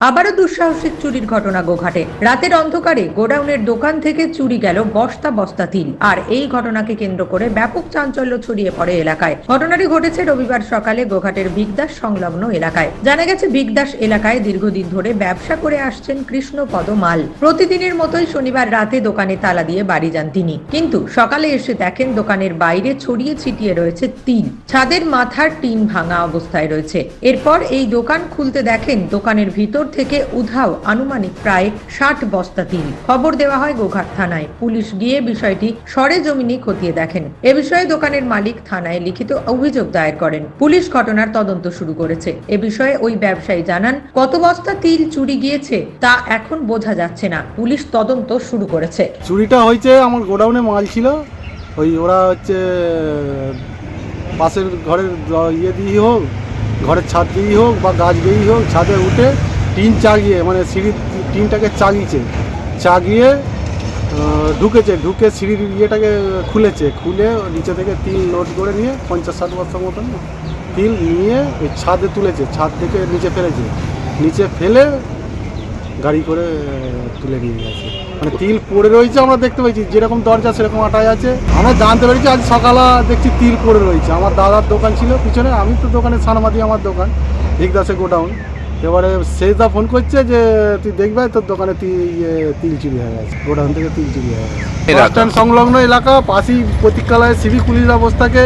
আবারও দুঃসাহসিক চুরির ঘটনা গোঘাটে। রাতের অন্ধকারে গোডাউনের দোকান থেকে চুরি গেল বস্তা বস্তা তিল। আর এই ঘটনাকে কেন্দ্র করে ব্যাপক চাঞ্চল্য ছড়িয়ে পড়ে এলাকায়। ঘটনাটি ঘটেছে রবিবার সকালে গোঘাটের বিগদাস সংলগ্ন এলাকায়। জানা গেছে, বিগদাস এলাকায় দীর্ঘদিন ধরে ব্যবসা করে আসছেন কৃষ্ণপদ মাল। প্রতিদিনের মতোই শনিবার রাতে দোকানে তালা দিয়ে বাড়ি যান তিনি। কিন্তু সকালে এসে দেখেন দোকানের বাইরে ছড়িয়ে ছিটিয়ে রয়েছে তিল। ছাদের মাথার টিন ভাঙা অবস্থায় রয়েছে। এরপর এই দোকান খুলতে দেখেন দোকানের ভিতর থেকে উধাও আনুমানিক প্রায় ষাট বস্তা তিল। খবর দেওয়া হয় গোঘাট থানায়। পুলিশ গিয়ে বিষয়টি সরেজমিনে খতিয়ে দেখেন। এ বিষয়ে দোকানের মালিক থানায় লিখিত অভিযোগ দায়ের করেন। পুলিশ ঘটনার তদন্ত শুরু করেছে। এ বিষয়ে ওই ব্যবসায়ী জানান, কত বস্তা তিল চুরি গিয়েছে তা এখন বোঝা যাচ্ছে না। পুলিশ তদন্ত শুরু করেছে। চুরিটা হয়েছে, আমার গোডাউনে মাল ছিল। ওই ওরা হচ্ছে, পাশের ঘরের ইয়ে দিয়েই হোক, ঘরের ছাদ দিয়েই হোক বা গাছ দিয়েই হোক, ছাদে উঠে টিন চাগিয়ে মানে সিঁড়ির টিনটাকে চাগিয়েছে। চাগিয়ে ঢুকেছে, ঢুকে সিঁড়ির ইয়েটাকে খুলেছে। খুলে নিচে থেকে তিল লোড করে নিয়ে, পঞ্চাশ ষাট বস্তার মতন তিল নিয়ে ওই ছাদে তুলেছে। ছাদ থেকে নিচে ফেলেছে। নিচে ফেলে গাড়ি করে তুলে নিয়ে গেছে। মানে তিল পড়ে রয়েছে আমরা দেখতে পেয়েছি যেরকম দরজা, সেরকম আটাই আছে। আমরা জানতে পেরেছি, আজ সকালে দেখছি তিল পড়ে রয়েছে। আমার দাদার দোকান ছিল পিছনে, আমি তো দোকানে সানমাদি আমার দোকান দিগদাসে গোডাউন। এবারে সেজদা ফোন করছে যে তুই দেখবে তোর দোকানে তুই ইয়ে তিল চুরি হয়ে গেছে গোডাউন থেকে তিল চুরি হয়ে গেছে। এলাকা। বাস স্ট্যান্ড সংলগ্ন এলাকা পাশেই প্রতীক্ষালয় সিভিক পুলিশ অবস্থাকে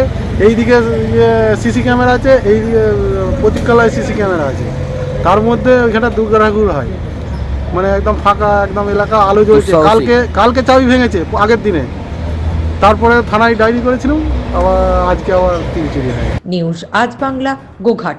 এইদিকে ইয়ে সিসি ক্যামেরা আছে এই প্রতীক্ষালয়ে সিসি ক্যামেরা আছে। তার মধ্যে ওইখানে দুর্গারাগুর হয়। মানে একদম ফাঁকা একদম এলাকা আলো জ্বলছে। কালকে কালকে চাবি ভেঙেছে আগের দিনে। তারপরে থানায় ডায়েরি করেছিলাম আবার আজকে আবার তিন চুরি হয় নিউজ আজ বাংলা গোঘাট।